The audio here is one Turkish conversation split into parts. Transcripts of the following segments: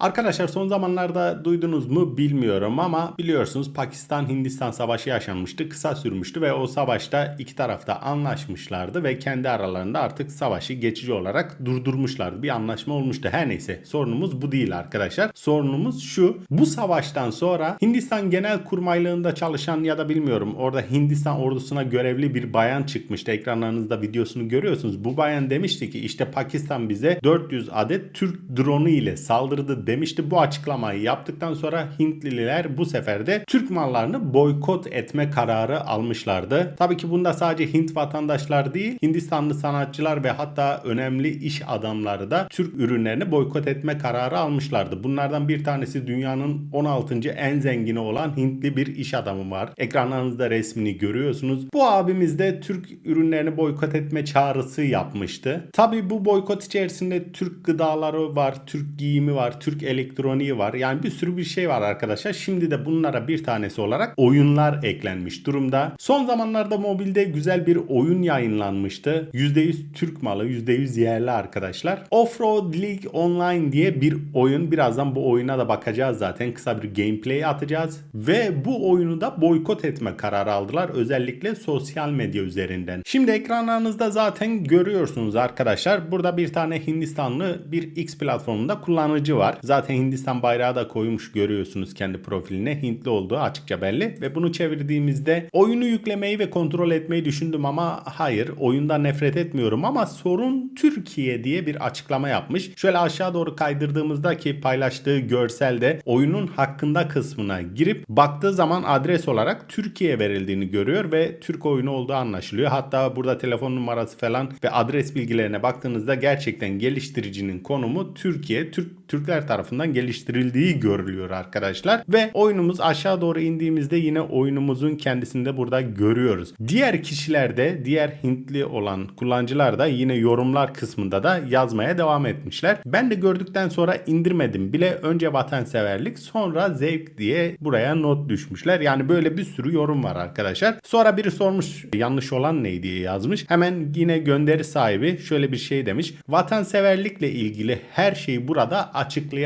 Arkadaşlar son zamanlarda duydunuz mu bilmiyorum ama biliyorsunuz Pakistan-Hindistan savaşı yaşanmıştı. Kısa sürmüştü ve o savaşta iki tarafta anlaşmışlardı ve kendi aralarında artık savaşı geçici olarak durdurmuşlardı. Bir anlaşma olmuştu. Her neyse sorunumuz bu değil arkadaşlar. Sorunumuz şu. Bu savaştan sonra Hindistan Genel Kurmaylığında çalışan ya da bilmiyorum orada Hindistan ordusuna görevli bir bayan çıkmıştı. Ekranlarınızda videosunu görüyorsunuz. Bu bayan demişti ki işte Pakistan bize 400 adet Türk dronu ile saldırdı demişti. Bu açıklamayı yaptıktan sonra Hintliler bu sefer de Türk mallarını boykot etme kararı almışlardı. Tabii ki bunda sadece Hint vatandaşlar değil, Hindistanlı sanatçılar ve hatta önemli iş adamları da Türk ürünlerini boykot etme kararı almışlardı. Bunlardan bir tanesi dünyanın 16. en zengini olan Hintli bir iş adamı var. Ekranlarınızda resmini görüyorsunuz. Bu abimiz de Türk ürünlerini boykot etme çağrısı yapmıştı. Tabii bu boykot içerisinde Türk gıdaları var, Türk giyimi var, Türk elektroniği var. Yani bir sürü bir şey var arkadaşlar. Şimdi de bunlara bir tanesi olarak oyunlar eklenmiş durumda. Son zamanlarda mobilde güzel bir oyun yayınlanmıştı. %100 Türk malı, %100 yerli arkadaşlar. Offroad League Online diye bir oyun. Birazdan bu oyuna da bakacağız zaten. Kısa bir gameplay atacağız. Ve bu oyunu da boykot etme kararı aldılar. Özellikle sosyal medya üzerinden. Şimdi ekranlarınızda zaten görüyorsunuz arkadaşlar. Burada bir tane Hindistanlı bir X platformunda kullanıcı var. Zaten Hindistan bayrağı da koymuş görüyorsunuz kendi profiline. Hintli olduğu açıkça belli. Ve bunu çevirdiğimizde oyunu yüklemeyi ve kontrol etmeyi düşündüm ama hayır oyundan nefret etmiyorum ama sorun Türkiye diye bir açıklama yapmış. Şöyle aşağı doğru kaydırdığımızda ki paylaştığı görselde oyunun hakkında kısmına girip baktığı zaman adres olarak Türkiye verildiğini görüyor ve Türk oyunu olduğu anlaşılıyor. Hatta burada telefon numarası falan ve adres bilgilerine baktığınızda gerçekten geliştiricinin konumu Türkiye, Türk Türkler tarafından geliştirildiği görülüyor arkadaşlar. Ve oyunumuz aşağı doğru indiğimizde yine oyunumuzun kendisinde burada görüyoruz. Diğer kişiler de diğer Hintli olan kullanıcılar da yine yorumlar kısmında da yazmaya devam etmişler. Ben de gördükten sonra indirmedim bile. Önce vatanseverlik sonra zevk diye buraya not düşmüşler. Yani böyle bir sürü yorum var arkadaşlar. Sonra biri sormuş yanlış olan ne diye yazmış. Hemen yine gönderi sahibi şöyle bir şey demiş. Vatanseverlikle ilgili her şeyi burada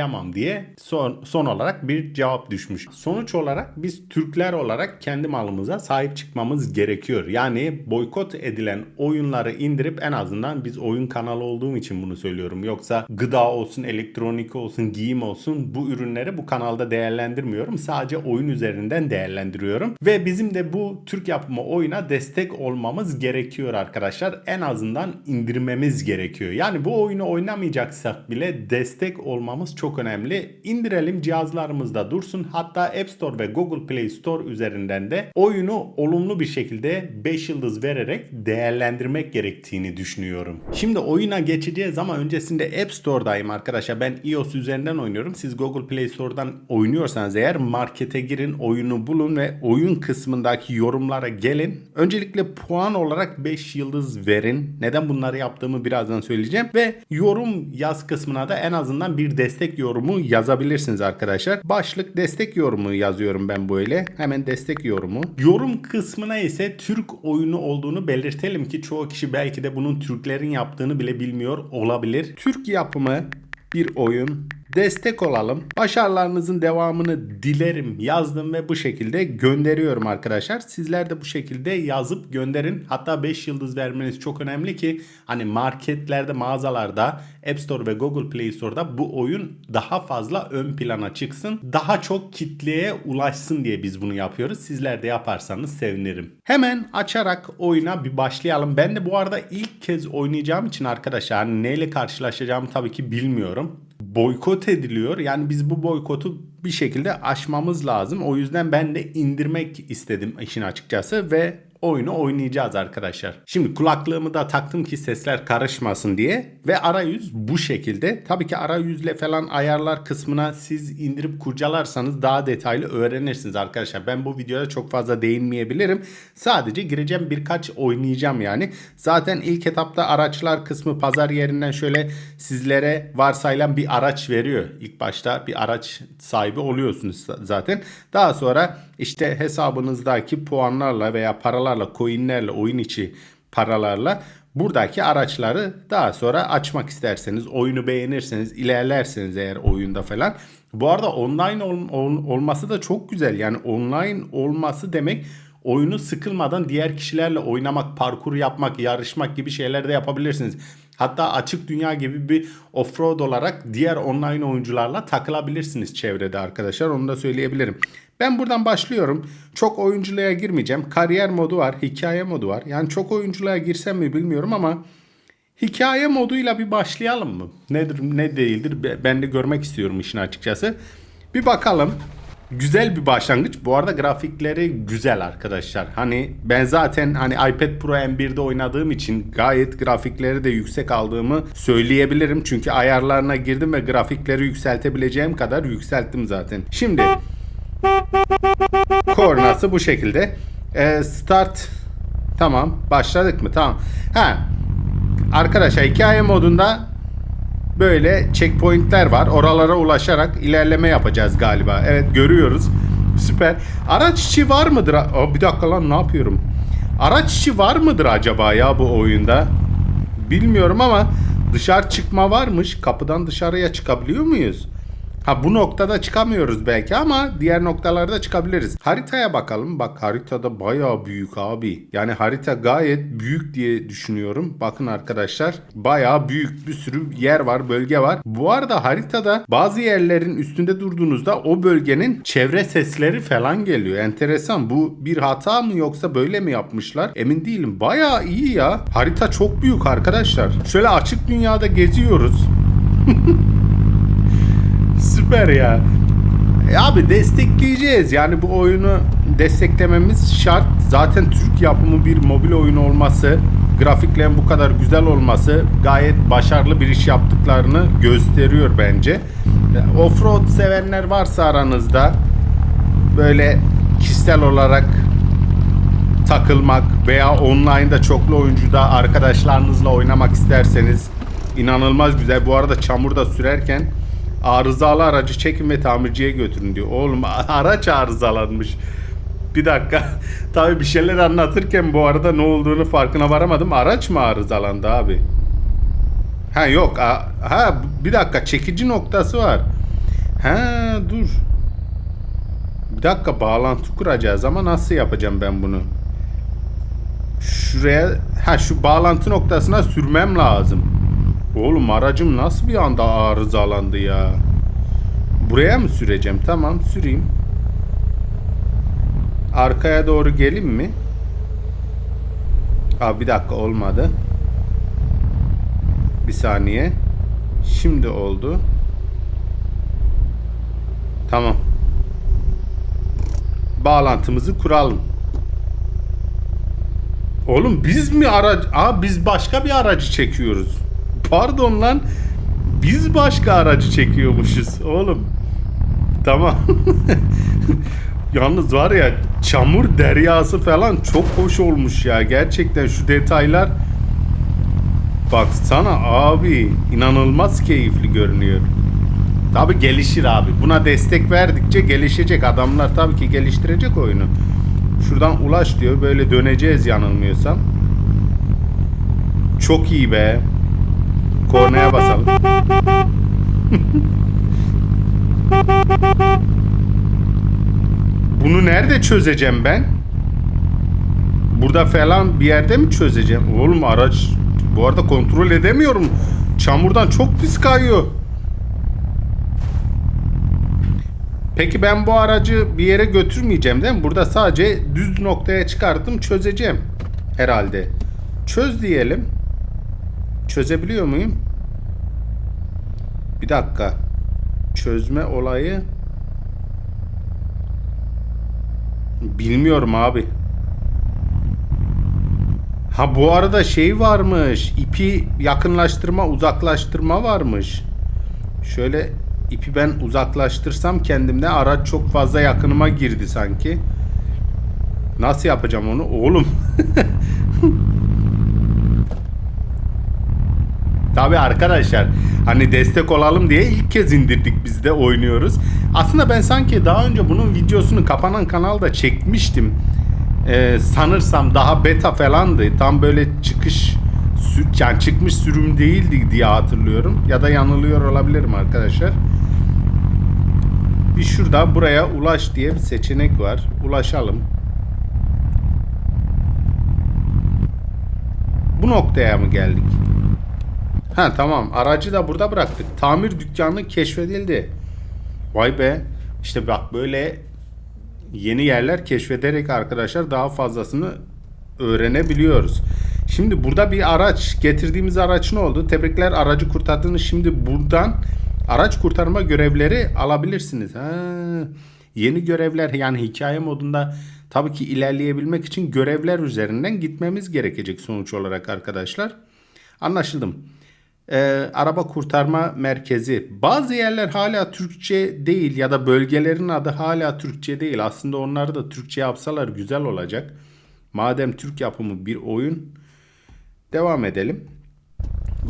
açıklayamam diye son, son olarak bir cevap düşmüş. Sonuç olarak biz Türkler olarak kendi malımıza sahip çıkmamız gerekiyor. Yani boykot edilen oyunları indirip en azından biz oyun kanalı olduğum için bunu söylüyorum. Yoksa gıda olsun, elektronik olsun, giyim olsun bu ürünleri bu kanalda değerlendirmiyorum. Sadece oyun üzerinden değerlendiriyorum. Ve bizim de bu Türk yapımı oyuna destek olmamız gerekiyor arkadaşlar. En azından indirmemiz gerekiyor. Yani bu oyunu oynamayacaksak bile destek olmamız çok önemli. İndirelim cihazlarımızda dursun. Hatta App Store ve Google Play Store üzerinden de oyunu olumlu bir şekilde 5 yıldız vererek değerlendirmek gerektiğini düşünüyorum. Şimdi oyuna geçeceğiz ama öncesinde App Store'dayım arkadaşlar. Ben iOS üzerinden oynuyorum. Siz Google Play Store'dan oynuyorsanız eğer markete girin, oyunu bulun ve oyun kısmındaki yorumlara gelin. Öncelikle puan olarak 5 yıldız verin. Neden bunları yaptığımı birazdan söyleyeceğim. Ve yorum yaz kısmına da en azından bir destek yorumu yazabilirsiniz arkadaşlar. Başlık destek yorumu yazıyorum ben böyle. Hemen destek yorumu. Yorum kısmına ise Türk oyunu olduğunu belirtelim ki çoğu kişi belki de bunun Türklerin yaptığını bile bilmiyor olabilir. Türk yapımı bir oyun destek olalım. Başarılarınızın devamını dilerim yazdım ve bu şekilde gönderiyorum arkadaşlar. Sizler de bu şekilde yazıp gönderin. Hatta 5 yıldız vermeniz çok önemli ki hani marketlerde, mağazalarda, App Store ve Google Play Store'da bu oyun daha fazla ön plana çıksın. Daha çok kitleye ulaşsın diye biz bunu yapıyoruz. Sizler de yaparsanız sevinirim. Hemen açarak oyuna bir başlayalım. Ben de bu arada ilk kez oynayacağım için arkadaşlar hani neyle karşılaşacağımı tabii ki bilmiyorum boykot ediliyor. Yani biz bu boykotu bir şekilde aşmamız lazım. O yüzden ben de indirmek istedim işin açıkçası ve oyunu oynayacağız arkadaşlar. Şimdi kulaklığımı da taktım ki sesler karışmasın diye ve arayüz bu şekilde. Tabii ki arayüzle falan ayarlar kısmına siz indirip kurcalarsanız daha detaylı öğrenirsiniz arkadaşlar. Ben bu videoda çok fazla değinmeyebilirim. Sadece gireceğim birkaç oynayacağım yani. Zaten ilk etapta araçlar kısmı pazar yerinden şöyle sizlere varsayılan bir araç veriyor. İlk başta bir araç sahibi oluyorsunuz zaten. Daha sonra işte hesabınızdaki puanlarla veya paralarla, coinlerle, oyun içi paralarla buradaki araçları daha sonra açmak isterseniz, oyunu beğenirseniz, ilerlerseniz eğer oyunda falan. Bu arada online ol- ol- olması da çok güzel. Yani online olması demek oyunu sıkılmadan diğer kişilerle oynamak, parkur yapmak, yarışmak gibi şeyler de yapabilirsiniz. Hatta açık dünya gibi bir offroad olarak diğer online oyuncularla takılabilirsiniz çevrede arkadaşlar. Onu da söyleyebilirim. Ben buradan başlıyorum. Çok oyunculuğa girmeyeceğim. Kariyer modu var, hikaye modu var. Yani çok oyunculuğa girsem mi bilmiyorum ama hikaye moduyla bir başlayalım mı? Nedir, ne değildir? Be- Ben de görmek istiyorum işin açıkçası. Bir bakalım. Güzel bir başlangıç. Bu arada grafikleri güzel arkadaşlar. Hani ben zaten hani iPad Pro M1'de oynadığım için gayet grafikleri de yüksek aldığımı söyleyebilirim. Çünkü ayarlarına girdim ve grafikleri yükseltebileceğim kadar yükselttim zaten. Şimdi kornası bu şekilde. Ee, start tamam başladık mı? Tamam. Ha arkadaşlar hikaye modunda böyle checkpointler var. Oralara ulaşarak ilerleme yapacağız galiba. Evet görüyoruz. Süper. Araç içi var mıdır? Aa, bir dakika lan ne yapıyorum? Araç içi var mıdır acaba ya bu oyunda? Bilmiyorum ama dışarı çıkma varmış. Kapıdan dışarıya çıkabiliyor muyuz? Ha bu noktada çıkamıyoruz belki ama diğer noktalarda çıkabiliriz. Haritaya bakalım. Bak haritada bayağı büyük abi. Yani harita gayet büyük diye düşünüyorum. Bakın arkadaşlar bayağı büyük bir sürü yer var, bölge var. Bu arada haritada bazı yerlerin üstünde durduğunuzda o bölgenin çevre sesleri falan geliyor. Enteresan. Bu bir hata mı yoksa böyle mi yapmışlar? Emin değilim. Bayağı iyi ya. Harita çok büyük arkadaşlar. Şöyle açık dünyada geziyoruz. Süper ya. E abi destekleyeceğiz. Yani bu oyunu desteklememiz şart. Zaten Türk yapımı bir mobil oyun olması, grafiklerin bu kadar güzel olması gayet başarılı bir iş yaptıklarını gösteriyor bence. E, Offroad sevenler varsa aranızda böyle kişisel olarak takılmak veya online'da çoklu oyuncuda arkadaşlarınızla oynamak isterseniz inanılmaz güzel. Bu arada çamurda sürerken arızalı aracı çekin ve tamirciye götürün diyor. Oğlum araç arızalanmış. Bir dakika. Tabii bir şeyler anlatırken bu arada ne olduğunu farkına varamadım. Araç mı arızalandı abi? Ha yok. Ha bir dakika çekici noktası var. Ha dur. Bir dakika bağlantı kuracağız ama nasıl yapacağım ben bunu? Şuraya ha şu bağlantı noktasına sürmem lazım. Oğlum aracım nasıl bir anda arızalandı ya? Buraya mı süreceğim? Tamam süreyim. Arkaya doğru gelin mi? Aa bir dakika olmadı. Bir saniye. Şimdi oldu. Tamam. Bağlantımızı kuralım. Oğlum biz mi araç... Aa biz başka bir aracı çekiyoruz. Pardon lan. Biz başka aracı çekiyormuşuz oğlum. Tamam. Yalnız var ya çamur deryası falan çok hoş olmuş ya. Gerçekten şu detaylar Baksana abi inanılmaz keyifli görünüyor. Tabi gelişir abi. Buna destek verdikçe gelişecek. Adamlar tabii ki geliştirecek oyunu. Şuradan ulaş diyor. Böyle döneceğiz yanılmıyorsam. Çok iyi be. Kornaya basalım. Bunu nerede çözeceğim ben? Burada falan bir yerde mi çözeceğim? Oğlum araç bu arada kontrol edemiyorum. Çamurdan çok pis kayıyor. Peki ben bu aracı bir yere götürmeyeceğim değil mi? Burada sadece düz noktaya çıkarttım çözeceğim. Herhalde. Çöz diyelim. Çözebiliyor muyum? Bir dakika. Çözme olayı Bilmiyorum abi. Ha bu arada şey varmış. İpi yakınlaştırma, uzaklaştırma varmış. Şöyle ipi ben uzaklaştırsam kendimde araç çok fazla yakınıma girdi sanki. Nasıl yapacağım onu? Oğlum. Tabi arkadaşlar hani destek olalım diye ilk kez indirdik biz de oynuyoruz. Aslında ben sanki daha önce bunun videosunu kapanan kanalda çekmiştim. Ee, sanırsam daha beta falandı. Tam böyle çıkış yani çıkmış sürüm değildi diye hatırlıyorum. Ya da yanılıyor olabilirim arkadaşlar. Bir şurada buraya ulaş diye bir seçenek var. Ulaşalım. Bu noktaya mı geldik? Ha tamam aracı da burada bıraktık. Tamir dükkanı keşfedildi. Vay be. İşte bak böyle yeni yerler keşfederek arkadaşlar daha fazlasını öğrenebiliyoruz. Şimdi burada bir araç getirdiğimiz araç ne oldu? Tebrikler aracı kurtardınız. Şimdi buradan araç kurtarma görevleri alabilirsiniz. Ha, yeni görevler yani hikaye modunda tabii ki ilerleyebilmek için görevler üzerinden gitmemiz gerekecek sonuç olarak arkadaşlar. Anlaşıldım. Ee, araba kurtarma merkezi. Bazı yerler hala Türkçe değil ya da bölgelerin adı hala Türkçe değil. Aslında onları da Türkçe yapsalar güzel olacak. Madem Türk yapımı bir oyun devam edelim.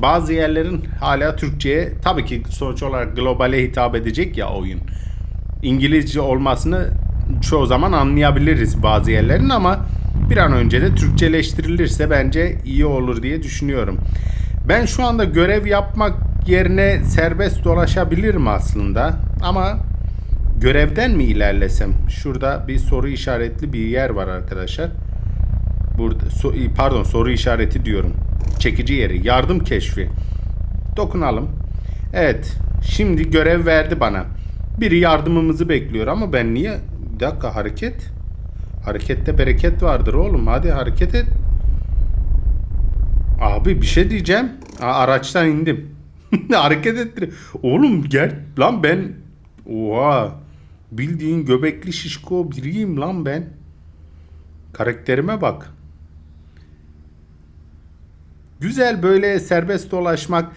Bazı yerlerin hala Türkçe'ye tabii ki sonuç olarak globale hitap edecek ya oyun. İngilizce olmasını çoğu zaman anlayabiliriz bazı yerlerin ama bir an önce de Türkçeleştirilirse bence iyi olur diye düşünüyorum. Ben şu anda görev yapmak yerine serbest dolaşabilirim aslında ama görevden mi ilerlesem? Şurada bir soru işaretli bir yer var arkadaşlar. Burada so- pardon soru işareti diyorum. Çekici yeri, yardım keşfi. Dokunalım. Evet, şimdi görev verdi bana. Biri yardımımızı bekliyor ama ben niye? Bir dakika hareket. Harekette bereket vardır oğlum. Hadi hareket et. Abi bir şey diyeceğim. Araçtan indim. hareket ettir. Oğlum gel lan ben. Oha. Bildiğin göbekli şişko biriyim lan ben. Karakterime bak. Güzel böyle serbest dolaşmak.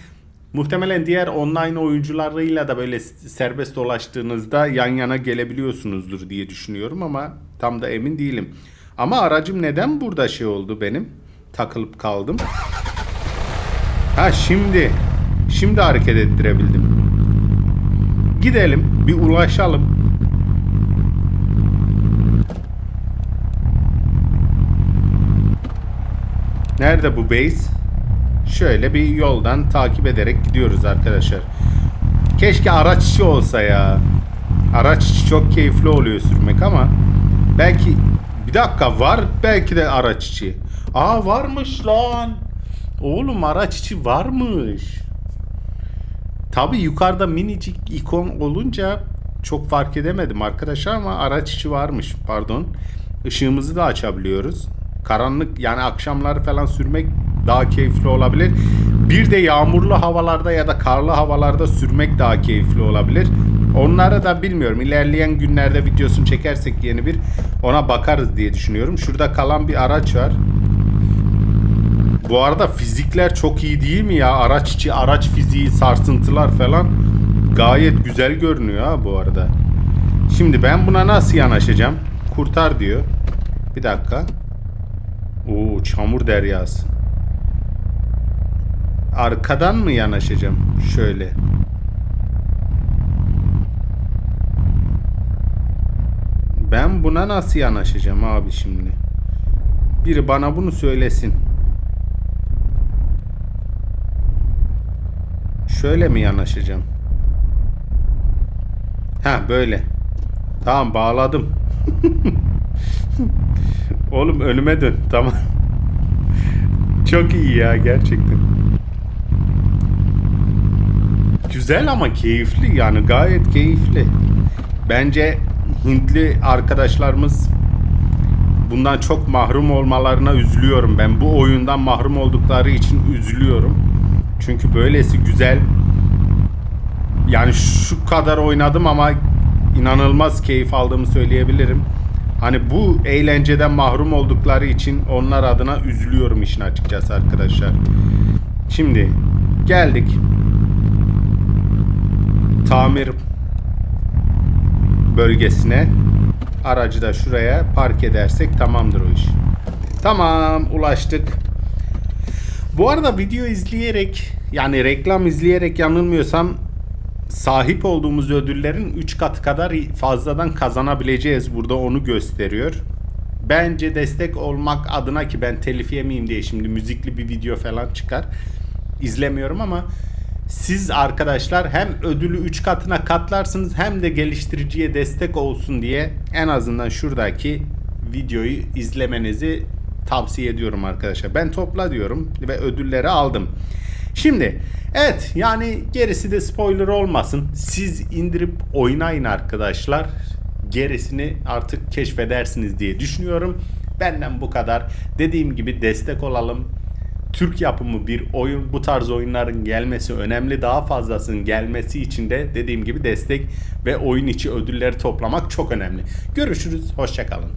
Muhtemelen diğer online oyuncularıyla da böyle serbest dolaştığınızda yan yana gelebiliyorsunuzdur diye düşünüyorum ama tam da emin değilim. Ama aracım neden burada şey oldu benim? Takılıp kaldım. Ha şimdi. Şimdi hareket ettirebildim. Gidelim bir ulaşalım. Nerede bu base? Şöyle bir yoldan takip ederek gidiyoruz arkadaşlar. Keşke araç içi olsa ya. Araç içi çok keyifli oluyor sürmek ama belki bir dakika var belki de araç içi. Aa varmış lan. Oğlum araç içi varmış. Tabi yukarıda minicik ikon olunca çok fark edemedim arkadaşlar ama araç içi varmış pardon. Işığımızı da açabiliyoruz. Karanlık yani akşamları falan sürmek daha keyifli olabilir. Bir de yağmurlu havalarda ya da karlı havalarda sürmek daha keyifli olabilir. Onları da bilmiyorum. İlerleyen günlerde videosunu çekersek yeni bir ona bakarız diye düşünüyorum. Şurada kalan bir araç var. Bu arada fizikler çok iyi değil mi ya? Araç içi araç fiziği, sarsıntılar falan gayet güzel görünüyor ha bu arada. Şimdi ben buna nasıl yanaşacağım? Kurtar diyor. Bir dakika. Oo çamur deryası. Arkadan mı yanaşacağım? Şöyle. Ben buna nasıl yanaşacağım abi şimdi? Biri bana bunu söylesin. Şöyle mi yanaşacağım? Ha böyle. Tamam bağladım. Oğlum önüme dön. Tamam. Çok iyi ya gerçekten. Güzel ama keyifli yani gayet keyifli. Bence Hintli arkadaşlarımız bundan çok mahrum olmalarına üzülüyorum ben. Bu oyundan mahrum oldukları için üzülüyorum. Çünkü böylesi güzel. Yani şu kadar oynadım ama inanılmaz keyif aldığımı söyleyebilirim. Hani bu eğlenceden mahrum oldukları için onlar adına üzülüyorum işin açıkçası arkadaşlar. Şimdi geldik. Tamir bölgesine. Aracı da şuraya park edersek tamamdır o iş. Tamam ulaştık. Bu arada video izleyerek yani reklam izleyerek yanılmıyorsam sahip olduğumuz ödüllerin 3 katı kadar fazladan kazanabileceğiz. Burada onu gösteriyor. Bence destek olmak adına ki ben telif yemeyeyim diye şimdi müzikli bir video falan çıkar. İzlemiyorum ama siz arkadaşlar hem ödülü 3 katına katlarsınız hem de geliştiriciye destek olsun diye en azından şuradaki videoyu izlemenizi tavsiye ediyorum arkadaşlar. Ben topla diyorum ve ödülleri aldım. Şimdi evet yani gerisi de spoiler olmasın. Siz indirip oynayın arkadaşlar. Gerisini artık keşfedersiniz diye düşünüyorum. Benden bu kadar. Dediğim gibi destek olalım. Türk yapımı bir oyun bu tarz oyunların gelmesi önemli. Daha fazlasının gelmesi için de dediğim gibi destek ve oyun içi ödülleri toplamak çok önemli. Görüşürüz. Hoşçakalın.